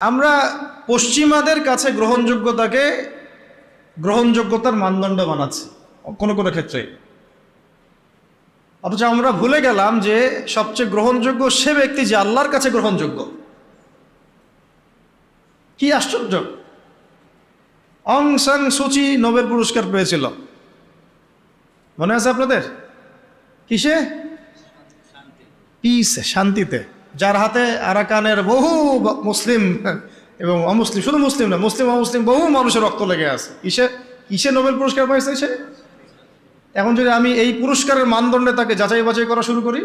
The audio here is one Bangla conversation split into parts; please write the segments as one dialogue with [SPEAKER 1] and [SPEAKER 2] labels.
[SPEAKER 1] আমরা পশ্চিমাদের কাছে গ্রহণযোগ্যতাকে গ্রহণযোগ্যতার মানদণ্ড বানাচ্ছি কোনো কোনো ক্ষেত্রে। অথচ আমরা ভুলে গেলাম যে সবচেয়ে গ্রহণযোগ্য সে ব্যক্তি যে আল্লাহর কাছে গ্রহণযোগ্য। কি আশ্চর্য! অং সাং সুচি নোবেল পুরস্কার পেয়েছিল। মনে আছে আপনাদের? কিসে? পিস শান্তিতে। যার হাতে আরাকানের বহু মুসলিম এবং অমুসলিম, শুধু মুসলিম না, মুসলিম, অমুসলিম বহু মানুষের রক্ত লেগে আছে। কিসে কিসে নোবেল পুরস্কার পাইছে সে? এখন যদি আমি এই পুরস্কারের মানদণ্ডে তাকে যাচাই বাছাই করা শুরু করি,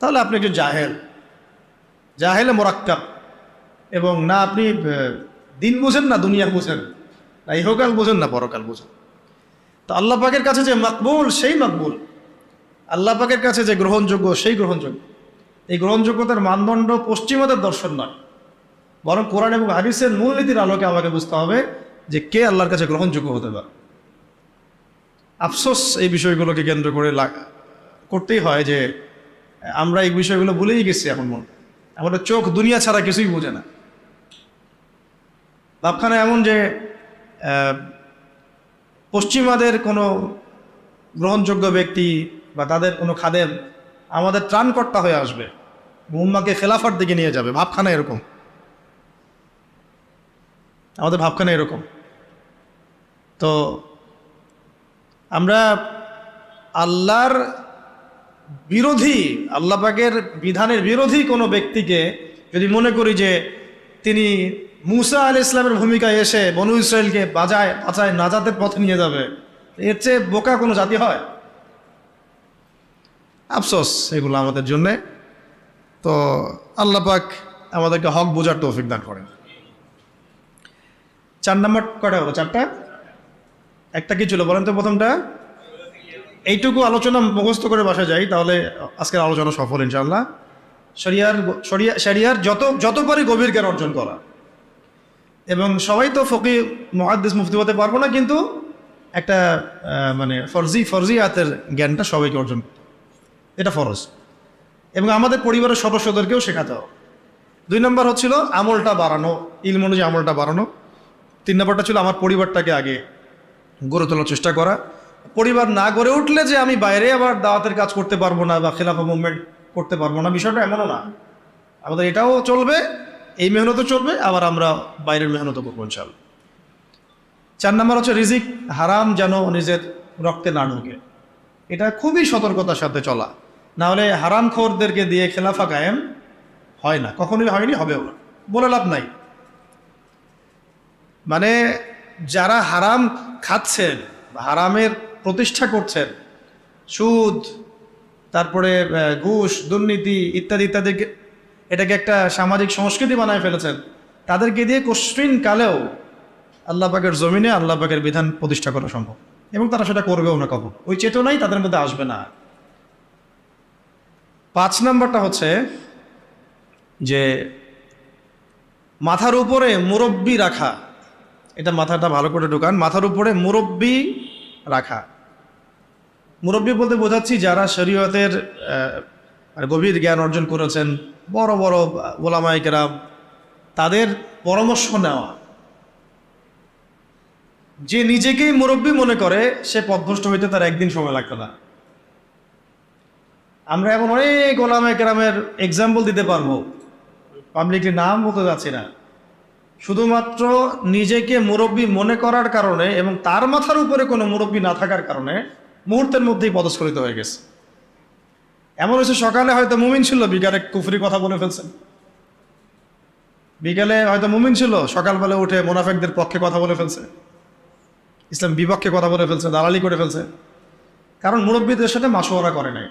[SPEAKER 1] তাহলে আপনি একজন জাহেল। জাহেলে মোরাক্কাব। এবং না আপনি দিন বোঝেন না, দুনিয়া বোঝেন। না ইহকাল বোঝেন না পরকাল বোঝেন। তো আল্লাহ পাকের কাছে যে মাকবুল, সেই মাকবুল। আল্লাহ পাকের কাছে যে গ্রহণযোগ্য, সেই গ্রহণযোগ্য। এই গ্রহণযোগ্যতার মানদণ্ড পশ্চিমাদের দর্শন নয়। বরং কোরআন এবং হাদিসের মূলনীতির আলোকে আমাকে বুঝতে হবে যে কে আল্লাহর কাছে গ্রহণযোগ্য হতে পারে। আফসোস এই বিষয়গুলোকে কেন্দ্র করে করতেই হয় যে আমরা এই বিষয়গুলো ভুলেই গেছি এখন মনে আমাদের চোখ দুনিয়া ছাড়া কিছুই বোঝে না। ভাবখানা এমন যে পশ্চিমাদের কোনো গ্রহণযোগ্য ব্যক্তি বা তাদের কোনো খাদেম আমাদের ত্রাণকর্তা হয়ে আসবে। উম্মাকে খেলাফার দিকে নিয়ে যাবে। ভাবখানা এরকম। আমাদের ভাবখানা এরকম। তো আমরা আল্লাহর বিরোধী, আল্লাহ পাকের বিধানের বিরোধী কোনো ব্যক্তিকে যদি মনে করি যে তিনি মুসা আল ইসলামের ভূমিকায় এসে বনু ইসরায়েলকে বাজায় বাঁচায়, নাজাতের পথে নিয়ে যাবে, এর চেয়ে বোকা কোনো জাতি হয়? আফসোস এগুলো আমাদের জন্যে। তো আল্লাহ পাক আমাদেরকে হক বোঝার তৌফিক দান করেন। চার নম্বর কটা হলো? চারটা? একটা কি ছিল বলেন তো প্রথমটা? এইটুকু আলোচনা মুখস্থ করে বাসা যাই, তাহলে আজকের আলোচনা সফল ইনশাল্লাহ শরিয়ার শরিয়া শরিয়ার যত যত পারি গভীর জ্ঞান অর্জন করা। এবং সবাই তো ফকি মহাদ্দেশ মুফতি হতে পারব না, কিন্তু একটা মানে ফরজি, ফরজিয়াতের জ্ঞানটা সবাইকে অর্জন করতে। এটা ফরজ। এবং আমাদের পরিবারের সদস্যদেরকেও শেখাতে হবে। দুই নম্বর হচ্ছিল আমলটা বাড়ানো, ইলম অনুযায়ী আমলটা বাড়ানো। তিন নম্বরটা ছিল আমার পরিবারটাকে আগে গড়ে তোলার চেষ্টা করা। পরিবার না গড়ে উঠলে যে আমি বাইরে আবার দাওয়াতের কাজ করতে পারব না বা খেলাফা মুভমেন্ট করতে পারব না, বিষয়টা এমনও না। আমাদের এটাও চলবে, এই মেহনতও চলবে, আবার আমরা বাইরের মেহনতও করব ইনশাল চার নম্বর হচ্ছে রিজিক হারাম যেন নিজের রক্তে না ঢোকে। এটা খুবই সতর্কতার সাথে চলা। না হলে হারাম খোরদেরকে দিয়ে খেলাফা কায়েম হয় না। কখনোই হয়নি, হবেও না। বলে লাভ নাই। মানে যারা হারাম খাচ্ছেন হারামের প্রতিষ্ঠা করছেন, সুদ, তারপরে ঘুষ, দুর্নীতি ইত্যাদি ইত্যাদি এটাকে একটা সামাজিক সংস্কৃতি বানায় ফেলেছেন, তাদেরকে দিয়ে কশ্রিন কালেও আল্লাহ পাকের জমিনে আল্লাহ পাকের বিধান প্রতিষ্ঠা করা সম্ভব। এবং তারা সেটা করবেও না কখন। ওই চেতনাই তাদের মধ্যে আসবে না। পাঁচ নাম্বারটা হচ্ছে যে মাথার উপরে মুরব্বি রাখা। এটা মাথাটা ভালো করে ঢোকান। মাথার উপরে মুরব্বি রাখা। মুরব্বি বলতে বোঝাচ্ছি যারা শরীয়তের মানে গভীর জ্ঞান অর্জন করেছেন, বড় বড় ওলামাইকেরাম তাদের পরামর্শ নেওয়া। যে নিজেকেই মুরব্বি মনে করে, সে পথভ্রষ্ট হইতে তার একদিন সময় লাগতো না। আমরা এখন অনেক ওলামা কেরামের এক্সাম্পল দিতে পারব। পাবলিকলি নাম বলতে যাচ্ছি না। শুধুমাত্র নিজেকে মুরব্বী মনে করার কারণে এবং তার মাথার উপরে কোনো মুরব্বী না থাকার কারণে মুহূর্তের মধ্যেই পদস্খলিত হয়ে গেছে। এমন হয়েছে, সকালে হয়তো মুমিন ছিল, বিকালে কুফরি কথা বলে ফেলছেন। বিকালে হয়তো মুমিন ছিল, সকালবেলা উঠে মোনাফেকদের পক্ষে কথা বলে ফেলছে। ইসলাম বিপক্ষে কথা বলে ফেলছে, দালালি করে ফেলছে। কারণ মুরব্বীদের সাথে মাসোয়ারা করে নাই।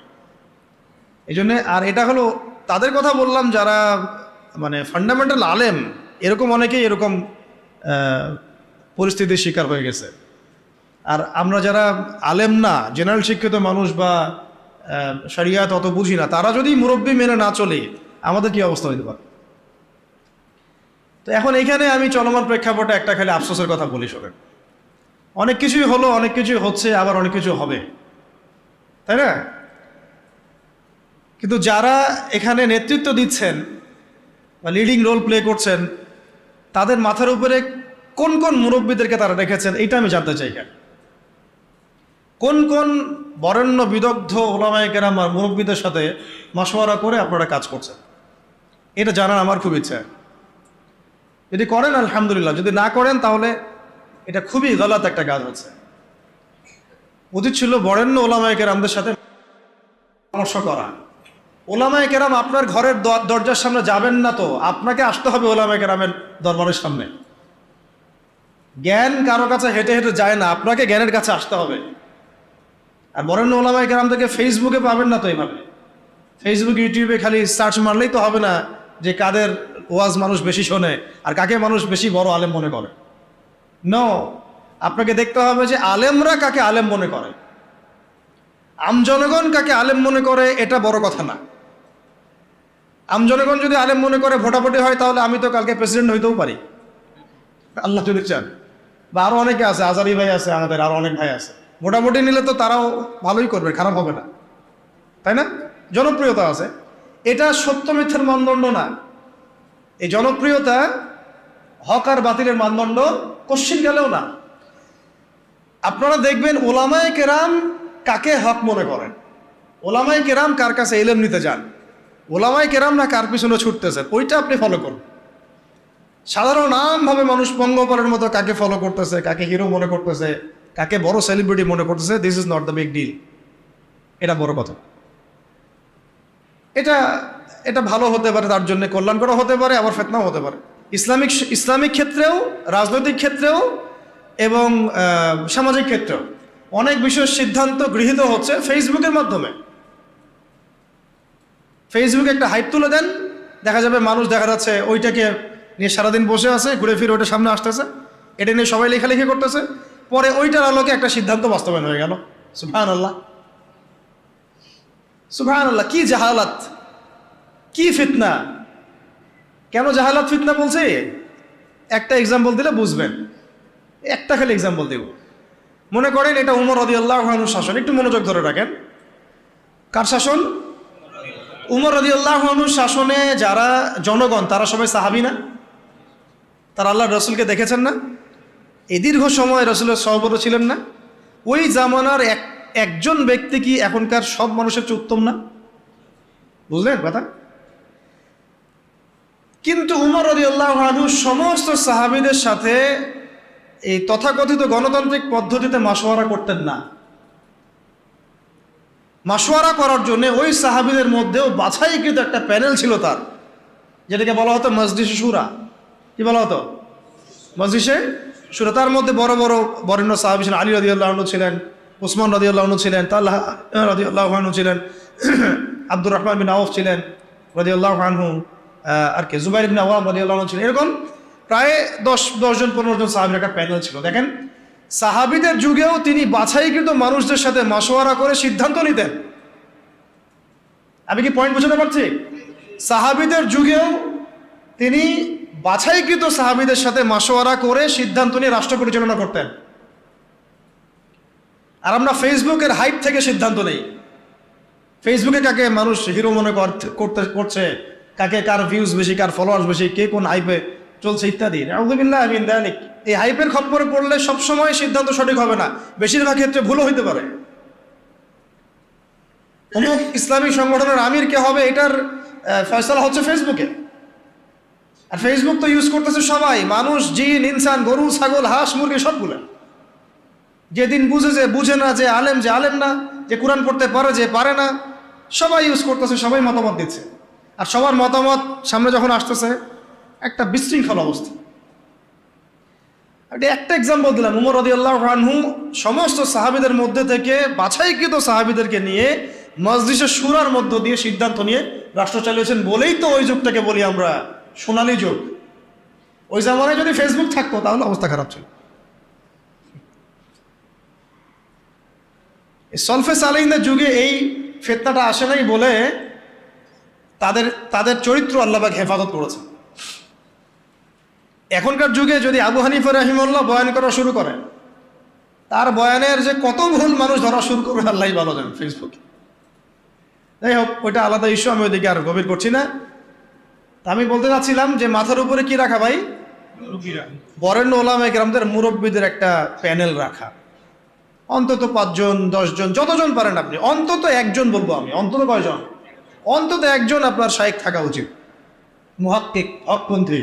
[SPEAKER 1] এই জন্যে আর এটা হলো তাদের কথা বললাম যারা মানে ফান্ডামেন্টাল আলেম এরকম অনেকেই এরকম পরিস্থিতির শিকার হয়ে গেছে। আর আমরা যারা আলেম না জেনারেল শিক্ষিত মানুষ বা আহ, শরিয়াত অত বুঝি না তারা যদি মুরব্বী মেনে না চলে আমাদের কি অবস্থা হইতে পারে? তো এখন এখানে আমি চলমান প্রেক্ষাপটে একটা খালি আফসোসের কথা বলি শোনেন অনেক কিছুই হলো অনেক কিছুই হচ্ছে আবার অনেক কিছু হবে। তাই না? কিন্তু যারা এখানে নেতৃত্ব দিচ্ছেন বা লিডিং রোল প্লে করছেন, তাদের মাথার উপরে কোন কোন মুরব্বীদেরকে তারা রেখেছেন, এইটা আমি জানতে চাই কেন কোন কোন বরেণ্য বিদগ্ধ ওলামায় কেরাম আর মুরব্বীদের সাথে মাসোয়ারা করে আপনারা কাজ করছেন? এটা জানার আমার খুব ইচ্ছা। যদি করেন, আলহামদুলিল্লাহ। যদি না করেন, তাহলে এটা খুবই গলত একটা কাজ হচ্ছে। উচিত ছিল বরেণ্য ওলামায় কেরামদের সাথে পরামর্শ করা। ওলামায় কেরাম আপনার ঘরের দরজার সামনে যাবেন না তো। আপনাকে আসতে হবে ওলামায় কেরামের দরবারের সামনে। জ্ঞান কারও কাছে হেঁটে হেঁটে যায় না, আপনাকে জ্ঞানের কাছে আসতে হবে। আর বরেণ্য ওলামায় কেরাম থেকে ফেসবুকে পাবেন না তো এইভাবে ফেসবুক ইউটিউবে খালি সার্চ মারলেই তো হবে না যে কাদের ওয়াজ মানুষ বেশি শোনে আর কাকে মানুষ বেশি বড় আলেম মনে করে। ন আপনাকে দেখতে হবে যে আলেমরা কাকে আলেম মনে করে। আম জনগণ কাকে আলেম মনে করে, এটা বড় কথা না। আম জনগণ যদি আলেম মনে করে ভোটাভুটি হয়, তাহলে আমি তো কালকে প্রেসিডেন্ট হইতেও পারি। আল্লাহ যদি চান বা আরও অনেকে আছে, আজারি ভাই আছে আমাদের আরও অনেক ভাই আছে। মোটামুটি নিলে তো তারাও ভালোই করবে, খারাপ হবে না। তাই না? জনপ্রিয়তা আছে। এটা সত্য মিথ্যার মানদণ্ড না। এই জনপ্রিয়তা হক আর বাতিলের মানদণ্ড কশ্চিন গেলেও না। আপনারা দেখবেন ওলামায় কেরাম কাকে হক মনে করেন? ওলামায় কেরাম কার কাছে এলেম নিতে যান? ওলামায় কেরাম না কার পিছনে ছুটতেছে ওইটা আপনি ফলো করুন। সাধারণ আমভাবে মানুষ পঙ্গপালের মতো কাকে ফলো করতেছে, কাকে হিরো মনে করতেছে, কাকে বড় সেলিব্রিটি মনে করতেছে this is not the big deal এটা বড় কথা। এটা এটা ভালো হতে পারে, তার জন্য কল্যাণকর হতে পারে, আবার ফেতনাও হতে পারে। ইসলামিক ইসলামিক ক্ষেত্রেও, রাজনৈতিক ক্ষেত্রেও এবং সামাজিক ক্ষেত্রেও অনেক বিষয়ের সিদ্ধান্ত গৃহীত হচ্ছে ফেসবুকের মাধ্যমে। ফেসবুকে একটা হাইপ তুলে দেন, দেখা যাবে মানুষ দেখা যাচ্ছে ওইটাকে নিয়ে সারাদিন বসে আছে, ঘুরে ফিরে ওইটা সামনে আসতেছে। এটা নিয়ে সবাই লেখালেখি করতেছে। পরে ওইটার আলোকে একটা সিদ্ধান্ত বাস্তবায়ন হয়ে গেল। সুভান আল্লাহ সুভান আল্লাহ কি জাহালাত, কি ফিতনা। কেন জাহালাত ফিতনা বলছে? একটা এক্সাম্পল দিলে বুঝবেন। একটা খালি এক্সাম্পল দেব। মনে করেন এটা উমর রদি আল্লাহ শাসন। একটু মনোযোগ ধরে রাখেন। কার শাসন? উমর রদি আল্লাহ শাসনে যারা জনগণ, তারা সবাই সাহাবি না? তারা আল্লাহ রসুলকে দেখেছেন না? এ দীর্ঘ সময় রসুলের সহবত ছিলেন না? ওই জামানার এক, একজন ব্যক্তি কি এখনকার সব মানুষের চেয়ে উত্তম না? বুঝলেন কথা? কিন্তু উমর রদি আল্লাহ সমস্ত সাহাবিদের সাথে এই তথাকথিত গণতান্ত্রিক পদ্ধতিতে মাসোয়ারা করতেন না। মাসোয়ারা করার জন্য ওই সাহাবিদের মধ্যেও বাছাইকৃত একটা প্যানেল ছিল তার। যেটাকে বলা হতো মসজিষে সুরা। কি বলা হতো? মসজিষে সুরা। তার মধ্যে বড় বড় বরেণ্য সাহাবি ছিলেন আলী রদি আল্লাহনু ছিলেন, উসমান রদি আল্লাহনু ছিলেন, তাল্লাহ রদি আল্লাহনু ছিলেন আব্দুর রহমান বিন আউফ ছিলেন রদি আল্লাহ আনহু আর কে? জুবাইর বিন আওয়াম রদি আল্লাহনু ছিলেন। এরকম প্রায় দশ দশজন পনেরো জন সাহাবির একটা প্যানেল ছিল। দেখেন সাহাবিদের যুগেও তিনি বাছাইকৃত মানুষদের সাথে মাসোয়ারা করে সিদ্ধান্ত নিতেন। আমি কি পয়েন্ট বোঝাতে পারছি? সাহাবিদের যুগেও তিনি বাছাইকৃত সাহাবিদের সাথে মাসোয়ারা করে সিদ্ধান্ত নিয়ে রাষ্ট্র পরিচালনা করতেন। আর আমরা ফেসবুকের হাইপ থেকে সিদ্ধান্ত নেই। ফেসবুকে কাকে মানুষ হিরো মনে কর- করতে, করছে, কাকে কার ভিউজ বেশি, কার ফলোয়ার্স বেশি, কে কোন হাইপে চলছে ইত্যাদি। দালিক। এই হাইপের খপ্পরে পড়লে সবসময় সিদ্ধান্ত সঠিক হবে না। বেশিরভাগ ক্ষেত্রে ভুলও হইতে পারে। অমুক ইসলামী সংগঠনের আমির কে হবে, এটার ফয়সালা হচ্ছে ফেসবুকে আর ফেসবুক তো ইউজ করতেছে সবাই, মানুষ, জিন, ইনসান, গরু, ছাগল, হাঁস, মুরগি সবগুলো যেদিন বুঝে যে, বুঝে না যে, আলেম যে, আলেম না, যে কোরআন পড়তে পারে যে, পারে না, সবাই ইউজ করতেছে, সবাই মতামত দিচ্ছে। আর সবার মতামত সামনে যখন আসতেছে, একটা বিশৃঙ্খল অবস্থা। এটা একটা এক্সাম্পল দিলাম, উমর আল্লাহ আনহু সমস্ত সাহাবিদের মধ্যে থেকে বাছাইকৃত সাহাবিদেরকে নিয়ে মসজিদের সুরার মধ্য দিয়ে সিদ্ধান্ত নিয়ে রাষ্ট্র চালিয়েছেন বলেই তো ওই যুগটাকে বলি আমরা, সোনালী যুগ। ওই জামানায় যদি ফেসবুক থাকতো, তাহলে অবস্থা খারাপ ছিল। সলফে সালিনদের যুগে এই ফেতনাটা আসে নাই বলে তাদের তাদের চরিত্র আল্লাহবাক হেফাজত করেছে এখনকার যুগে যদি আবু হানিফা রাহিমুল্লাহ বয়ান করা শুরু করে তার বয়ানের যে কত ভুল মানুষ ধরা শুরু করবে আল্লাহ ভালো জান ফেসবুকে যাই হোক ওইটা আলাদা ইস্যু আমি ওইদিকে আর গভীর করছি না। তা আমি বলতে চাচ্ছিলাম যে মাথার উপরে কি রাখা ভাই? বরেণ্য ওলামা গ্রামদের মুরব্বীদের একটা প্যানেল রাখা। অন্তত পাঁচজন দশজন যতজন পারেন আপনি অন্তত একজন বলব আমি অন্তত কয়জন? অন্তত একজন আপনার শায়েক থাকা উচিত। মুহাক্কিক হকপন্থী।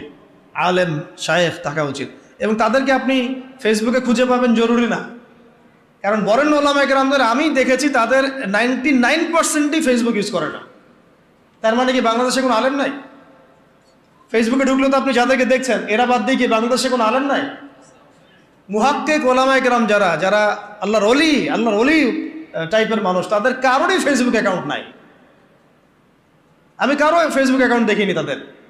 [SPEAKER 1] আলেম, শায়েখ থাকা উচিত। এবং তাদেরকে আপনি ফেসবুকে খুঁজে পাবেন জরুরি না। কারণ বরেণ্য ওলামা গ্রামদের আমি দেখেছি, তাদের নাইনটি নাইন পার্সেন্টই ফেসবুক ইউজ করে না। তার মানে কি বাংলাদেশে কোনো আলেম নাই? ফেসবুকে ঢুকলে তো আপনি যাদেরকে দেখছেন, এরা বাদ দিয়ে কি বাংলাদেশে কোনো আলেম নাই? মুহাক্কে ওলামায় কেরাম যারা যারা আল্লাহর অলি আল্লাহর অলি টাইপের মানুষ, তাদের কারোরই ফেসবুক অ্যাকাউন্ট নাই। আমি কারও ফেসবুক অ্যাকাউন্ট দেখিনি তাদের।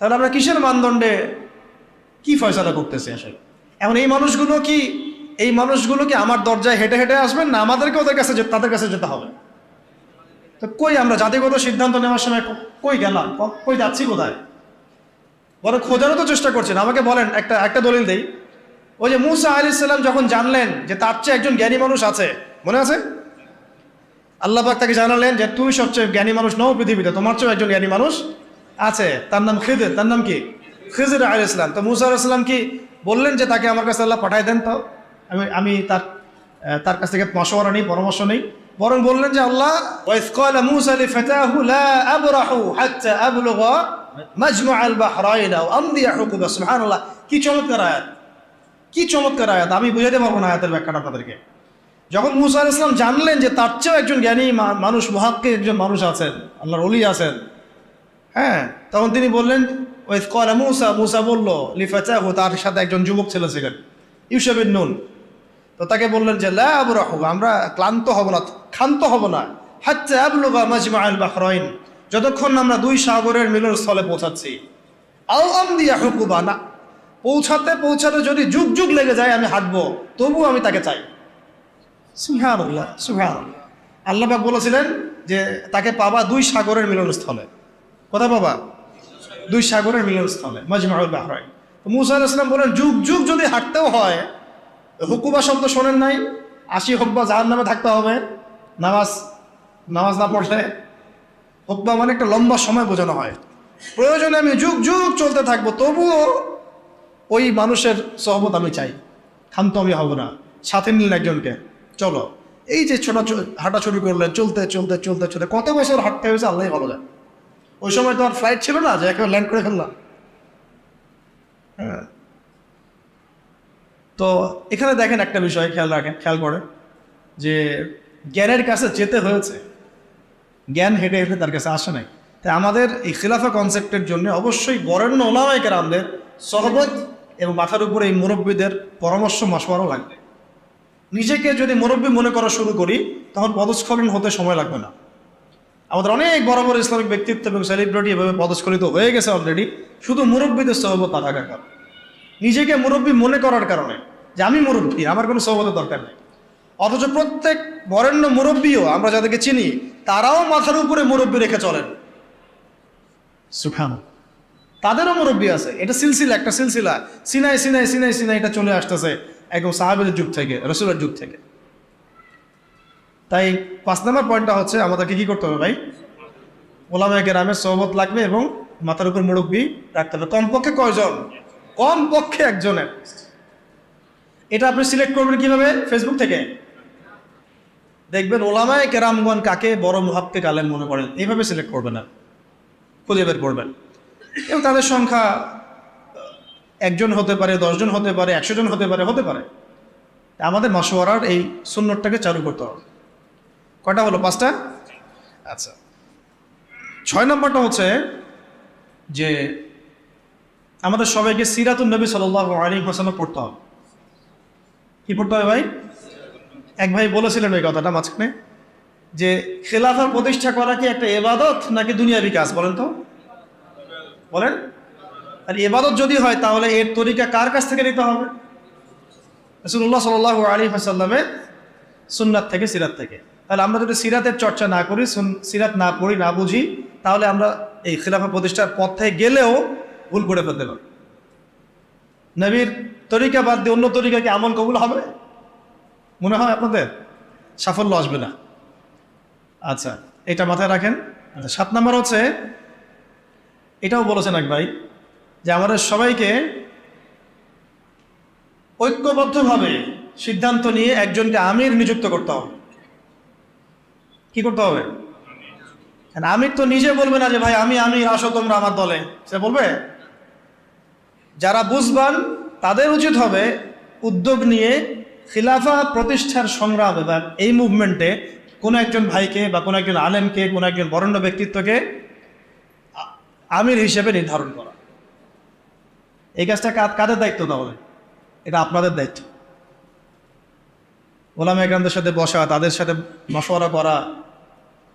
[SPEAKER 1] তাহলে আমরা কিসের মানদণ্ডে কি ফয়সলা করতেছি আসলে? এখন এই মানুষগুলো কি, এই মানুষগুলো কি আমার দরজায় হেঁটে হেঁটে আসবেন না আমাদেরকে ওদের কাছে তাদের কাছে যেতে হবে? তো কই আমরা জাতিগত সিদ্ধান্ত নেওয়ার সময় কই গেলাম? কই যাচ্ছি কোথায়? বড় খোঁজারও তো চেষ্টা করছেন। আমাকে বলেন, একটা একটা দলিল দেই। ওই যে মুসা আলি সাল্লাম যখন জানলেন যে তার চেয়ে একজন জ্ঞানী মানুষ আছে, মনে আছে? আল্লাহ পাক তাকে জানালেন যে তুমি সবচেয়ে জ্ঞানী মানুষ নও পৃথিবীতে, তোমার চেয়েও একজন জ্ঞানী মানুষ আছে, তার নাম খিদির তার নাম কি? খিজির আল ইসলাম তো মুসা আলাহ ইসলাম কি বললেন যে তাকে আমার কাছে আল্লাহ পাঠাই দেন তো? আমি আমি তার তার কাছ থেকে মশওয়ারা নেই, পরামর্শ নেই। বরং বললেন যে আল্লাহ কি চমৎকার আয়াত। কি চমৎকার আয়াত। আমি বুঝাতে পারব না আয়াতের ব্যাখ্যাটা আপনাদেরকে। যখন মুসা আলাইহিস সালাম জানলেন যে তার চেয়েও একজন জ্ঞানী মানুষ মহাক্কে একজন মানুষ আছেন, আল্লাহর অলি আছেন হ্যাঁ তখন তিনি বললেন ওই কলা মুসা মুসা বলল লিফাচাহু তার সাথে একজন যুবক ছেলে ছিলেন ইউসেফিন নুন। তো তাকে বললেন যে, লা আবরাহু আমরা ক্লান্ত হব না, ক্ষান্ত হব না। হাত্তা আবলুগা মাজমা আল বাহরাইন, যতক্ষণ আমরা দুই সাগরের মিলনস্থলে পৌঁছাচ্ছি। আও আমদিয়া হুকুবা না পৌঁছাতে পৌঁছাতে যদি যুগ যুগ লেগে যায় আমি হাঁটবো তবু আমি তাকে চাই। সুহানুল্লাহ আল্লাহ পাক বলেছিলেন যে, তাকে পাবা দুই সাগরের মিলনস্থলে। কোথায় পাবা? দুই সাগরের মিলনস্থলে, মজমাউল বাহরাইন। তো মুসা আলাইহিস সালাম বলেন, যুগ যুগ যদি হাঁটতেও হয়, হুকুবা শব্দ শোনেন নাই, আশি হকবা জাহার নামে থাকতে হবে, নামাজ নামাজ না পড়লে হকবা মানে একটা লম্বা সময় বোঝানো হয়। প্রয়োজনে আমি যুগ যুগ চলতে থাকব, তবুও ওই মানুষের সহবত আমি চাই। ক্ষান্ত আমি হব না, সাথে নিলেন একজনকে। চলো, এই যে ছোটা হাঁটা শুরু করলেন, চলতে চলতে চলতে চলতে, কত বছর হাঁটতে হয়েছে আল্লাহ ভালো যায় ওই সময় তো আর ফ্লাইট ছিল না যে একেবারে ল্যান্ড করে ফেললাম। হ্যাঁ। তো এখানে দেখেন একটা বিষয় খেয়াল রাখেন, খেয়াল করে যে জ্ঞানের কাছে যেতে হয়েছে, জ্ঞান হেঁটে হেঁটে তার কাছে আসে নাই। তাই আমাদের এই খিলাফা কনসেপ্টের জন্য অবশ্যই বরেণ্য ওলামাইকার আমাদের সহবত এবং মাথার উপরে এই মুরব্বীদের পরামর্শ মাসওয়ারও লাগবে। নিজেকে যদি মুরব্বী মনে করা শুরু করি, তখন পদস্খলন হতে সময় লাগবে না। আমাদের অনেক বড় বড় ইসলামিক ব্যক্তিত্ব এবং সেলিব্রিটি এভাবে পদস্খলিত হয়ে গেছে অলরেডি শুধু মুরব্বীদের সহবত না থাকার কারণে নিজেকে মুরব্বী মনে করার কারণে, যে আমি মুরব্বী, আমার কোনো সহবতের দরকার নেই। অথচ প্রত্যেক বরেণ্য মুরব্বীও, আমরা যাদেরকে চিনি, তারাও মাথার উপরে মুরব্বী রেখে চলেন। সুখান তাদেরও মুরব্বী আছে। এটা সিলসিলা, একটা সিলসিলা। সিনাই সিনাই সিনাই সিনাই এটা চলে আসতেছে একদম সাহাবেদের যুগ থেকে, রসুলের যুগ থেকে। তাই পাঁচ নম্বর পয়েন্টটা হচ্ছে আমাদেরকে কি করতে হবে ভাই? ওলামায় গ্রামের সহবত লাগবে এবং মাথার উপর মুরব্বী রাখতে হবে। কমপক্ষে কয়জন? কমপক্ষে একজনের। এটা আপনি সিলেক্ট করবেন কীভাবে? ফেসবুক থেকে। দেখবেন ওলামায় কেরামগণ কাকে বড় মুহাক্কে আলেম মনে করেন? এইভাবে সিলেক্ট করবেন না। খুঁজে বের করবেন। এবং তাদের সংখ্যা একজন হতে পারে, দশজন হতে পারে, একশো জন হতে পারে হতে পারে। আমাদের মশওয়ারার এই সুন্নতটাকে চালু করতে হবে। কটা হলো? পাঁচটা? আচ্ছা। ছয় নম্বরটা হচ্ছে যে আমাদের সবাইকে সিরাতুল নবী সাল্লাহ আলী হাসানা পড়তে হবে। কি পড়তে হবে ভাই? এক ভাই বলেছিলেন ওই কথাটা মাঝখানে, যে খেলাফা প্রতিষ্ঠা করা কি একটা এবাদত নাকি দুনিয়াবি কাজ? বলেন তো। বলেন। আর এবাদত যদি হয়, তাহলে এর তরিকা কার কাছ থেকে নিতে হবে? রসুল্লাহ সাল আলী হাসাল্লামের সুন্নাত থেকে, সিরাত থেকে। তাহলে আমরা যদি সিরাতের চর্চা না করি সিরাত না পড়ি না বুঝি তাহলে আমরা এই খিলাফা প্রতিষ্ঠার পথে গেলেও ভুল করে ফেলতে পারি নবীর তরিকা বাদ দিয়ে অন্য তরিকা কি আমল কবুল হবে? মনে হয় আপনাদের? সাফল্য আসবে না। আচ্ছা এটা মাথায় রাখেন। আচ্ছা, সাত নম্বর হচ্ছে এটাও বলেছেন এক ভাই যে আমাদের সবাইকে ঐক্যবদ্ধভাবে সিদ্ধান্ত নিয়ে একজনকে আমির নিযুক্ত করতে হবে। কি করতে হবে? আমির তো নিজে বলবে না যে, ভাই, আমি আমি, আসো তোমরা আমার দলে। সে বলবে? যারা বুঝবান, তাদের উচিত হবে উদ্যোগ নিয়ে খিলাফা প্রতিষ্ঠার সংগ্রামে বা এই মুভমেন্টে কোনো একজন ভাইকে বা কোনো একজন আলেমকে, কোনো একজন বরণ্য ব্যক্তিত্বকে আমির হিসেবে নির্ধারণ করা। এই কাজটা কাদের দায়িত্ব তাহলে? এটা আপনাদের দায়িত্ব। ওলাম একরামদের সাথে বসা, তাদের সাথে মশওয়ারা করা,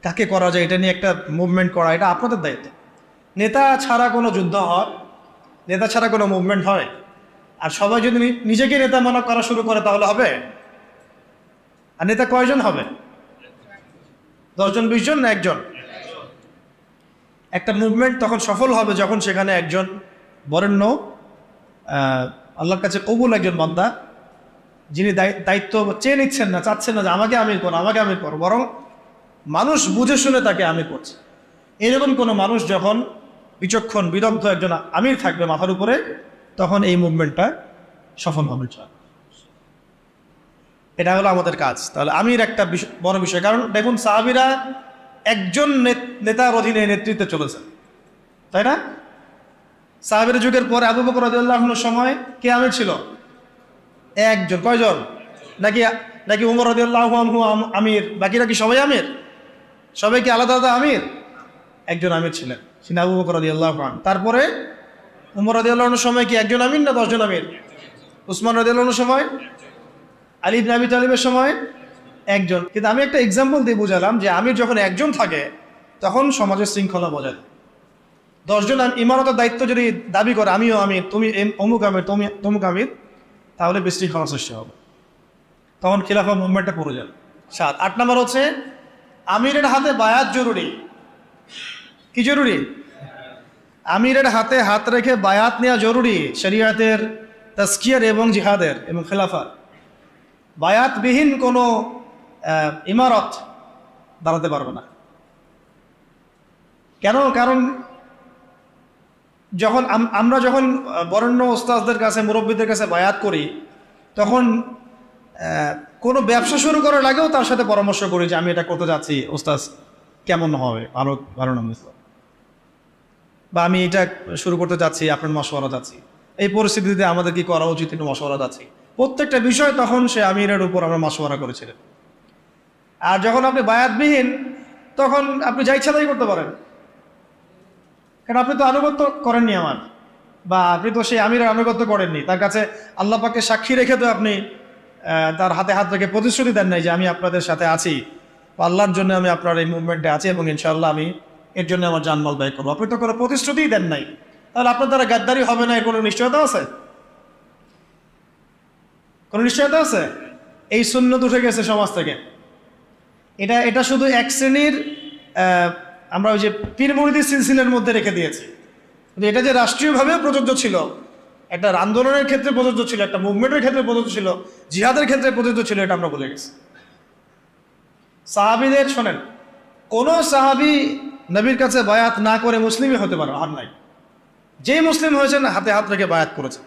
[SPEAKER 1] কাকে করা যায় এটা নিয়ে একটা মুভমেন্ট করা, এটা আপনাদের দায়িত্ব। নেতা ছাড়া কোনো যুদ্ধ হয়, নেতা ছাড়া কোনো মুভমেন্ট হয়। আর সবাই যদি নিজেকে নেতা মনে করা শুরু করে তাহলে হবে? আর নেতা কয়জন হবে? দশজন, বিশজন না একজন? একটা মুভমেন্ট তখন সফল হবে যখন সেখানে একজন বরেণ্য আল্লাহর কাছে কবুল একজন বান্দা যিনি দায়ি- দায়িত্ব চেয়ে নিচ্ছেন না, চাচ্ছেন না যে আমাকে আমির করো, আমাকে আমির করো, বরং মানুষ বুঝে শুনে তাকে আমির করছে। এরকম কোনো মানুষ যখন বিচক্ষণ, বিদগ্ধ একজন আমির থাকবে মাথার উপরে, তখন এই মুভমেন্টটা সফল হবে এটা হলো আমাদের কাজ। তাহলে আমির একটা বড় বিষয়। কারণ দেখুন, সাহাবিরা একজন নেতার অধীনে নেতৃত্বে চলেছে। তাই না? সাহাবের যুগের পরে আবু বকর রাদিয়াল্লাহুর সময় কে আমির ছিল? একজন, কয়জন? নাকি নাকি উমর আম- আমির? বাকিরা কি সবাই আমির? সবাই কি আলাদা আলাদা আমির? একজন আমির ছিলেন তিনি আবু বকর রাদিয়াল্লাহু আনহু। তারপরে উমর রাদিয়াল্লাহুর সময় কি একজন আমির না দশজন আমির? উসমান রাদিয়াল্লাহুর সময়? আলী ইবনে আবি তালিবের সময়? একজন। কিন্তু আমি একটা এক্সাম্পল দিয়ে বুঝালাম যে আমির যখন একজন থাকে, তখন সমাজের শৃঙ্খলা বজায়। দশজন ইমারতের দায়িত্ব যদি দাবি করে, আমিও আমির, তুমি অমুক আমির, তুমি, তমুক আমির তাহলে বিশৃঙ্খলা সৃষ্টি হবে। তখন খিলাফা মুভমেন্টটা পড়ে যাবে। সাত। আট নম্বর হচ্ছে, আমিরের হাতে বায়াত জরুরি। কি জরুরি? আমিরের হাতে হাত রেখে বায়াত নেওয়া জরুরি শরিয়াতের তাস্কিয়ার এবং জিহাদের এবং খেলাফার। বায়াতবিহীন কোনো ইমারত দাঁড়াতে পারবে না। কেন? কারণ যখন আমরা যখন বরেণ্য ওস্তাজদের কাছে, মুরব্বীদের কাছে বায়াত করি, তখন কোনো ব্যবসা শুরু করার আগেও তার সাথে পরামর্শ করি যে আমি এটা করতে যাচ্ছি ওস্তাজ কেমন হবে? ভালো ভালো নাম বা আমি এটা শুরু করতে যাচ্ছি, আপনার মশওয়ারা যাচ্ছি। এই পরিস্থিতিতে আমাদের কি করা উচিত? একটু মশওয়ারা যাচ্ছি। প্রত্যেকটা বিষয় তখন সে আমিরের উপর আমরা মশওয়ারা করেছিলেন। আর যখন আপনি বায়াতবিহীন, তখন আপনি যা ইচ্ছা তাই করতে পারেন। কারণ আপনি তো আনুগত্য করেননি আমার। বা আপনি তো সেই আমিরের আনুগত্য করেননি। তার কাছে আল্লাহ পাকে সাক্ষী রেখে তো আপনি তার হাতে হাত রেখে প্রতিশ্রুতি দেন নাই যে আমি আপনাদের সাথে আছি। বা আল্লাহর জন্য আমি আপনার এই মুভমেন্টে আছি এবং ইনশাআল্লাহ আমি এর জন্য আমার জানমাল ব্যয় করব। আপনি তো কোনো প্রতিশ্রুতিই দেন নাই। তাহলে আপনার দ্বারা গাদ্দারি হবে না, এর কোনো নিশ্চয়তা আছে? কোনো নিশ্চয়তা আছে? এই শূন্যত উঠে গেছে সমাজ থেকে। এটা এটা শুধু এক শ্রেণির আমরা ওই যে পীর মুরিদি সিলসিলের মধ্যে রেখে দিয়েছি। কিন্তু এটা যে রাষ্ট্রীয়ভাবেও প্রযোজ্য ছিল, একটা আন্দোলনের ক্ষেত্রে প্রযোজ্য ছিল, একটা মুভমেন্টের ক্ষেত্রে প্রযোজ্য ছিল, জিহাদের ক্ষেত্রে প্রযোজ্য ছিল, এটা আমরা বলে গেছি। সাহাবিদের শোনেন, কোনো সাহাবি নবীর কাছে বায়াত না করে মুসলিমই হতে পারে আর নাই। যেই মুসলিম হয়েছেন, হাতে হাত রেখে বায়াত করেছেন।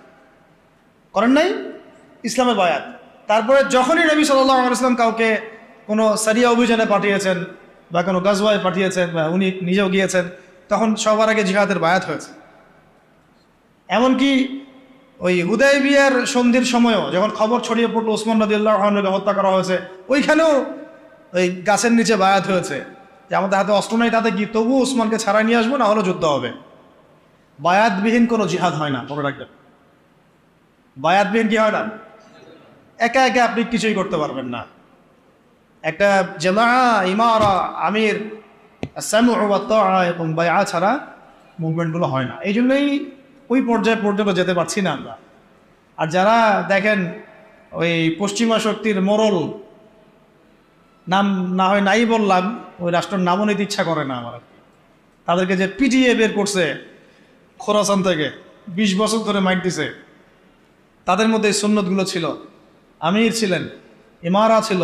[SPEAKER 1] করেন নাই? ইসলামে বায়াত। তারপরে যখনই নবী সাল্লাহ ইসলাম কাউকে কোনো সারিয়া অভিযানে পাঠিয়েছেন বা কোনো গাজওয়ায় পাঠিয়েছেন বা উনি নিজেও গিয়েছেন, তখন সবার আগে জিহাদের বায়াত হয়েছে। এমনকি ওই হুদয় বিয়ার সন্ধির সময়ও যখন খবর ছড়িয়ে পড়ল ওসমান নদীল্লাহ হত্যা করা হয়েছে, ওইখানেও ওই গাছের নিচে বায়াত হয়েছে যে আমাদের হাতে অস্ত্র নাই তাতে কি তবু ওসমানকে ছাড়াই নিয়ে আসব না হলে যুদ্ধ হবে? বায়াতবিহীন কোনো জিহাদ হয় না, মনে রাখবেন। বায়াতবিহীন কি হয় না? একা একা আপনি কিছুই করতে পারবেন না। একটা জেমা ইমারা, আমির এবং বায়া ছাড়া মুভমেন্টগুলো হয় না। এই জন্যই ওই পর্যায়ে পর্যন্ত যেতে পারছি না আমরা। আর যারা দেখেন ওই পশ্চিমা শক্তির মোরল, নাম না হয় নাই বললাম, ওই রাষ্ট্রের নামও নিতে ইচ্ছা করে না আমার তাদেরকে যে পিটিএ বের করছে খোরাসান থেকে, বিশ বছর ধরে মাইক দিছে, তাদের মধ্যে এই সুন্নতগুলো ছিল। আমির ছিলেন, ইমারা ছিল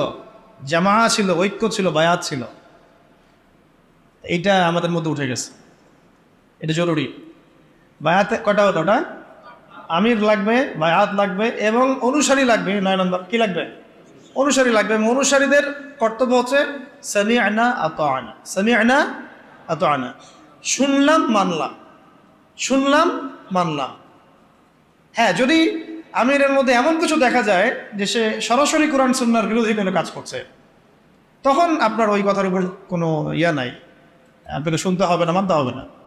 [SPEAKER 1] জামা ছিল, ঐক্য ছিল, বায়াত ছিল। এইটা আমাদের মধ্যে উঠে গেছে। এটা জরুরি। বায়াত কটা হলো ওটা? আমির লাগবে, বায়াত লাগবে, এবং অনুসারী লাগবে, নয় নম্বর। কি লাগবে? অনুসারী লাগবে অনুসারীদের কর্তব্য হচ্ছে সামি আনা আত আনা সামি আনা আত আনা শুনলাম, মানলাম। শুনলাম, মানলাম। হ্যাঁ যদি আমিরের মধ্যে এমন কিছু দেখা যায় যে সে সরাসরি কোরআন সুন্নার বিরোধী কোনো কাজ করছে। তখন আপনার ওই কথার উপর কোনো ইয়া নাই। আপনাকে শুনতে হবে না, মানতে হবে না।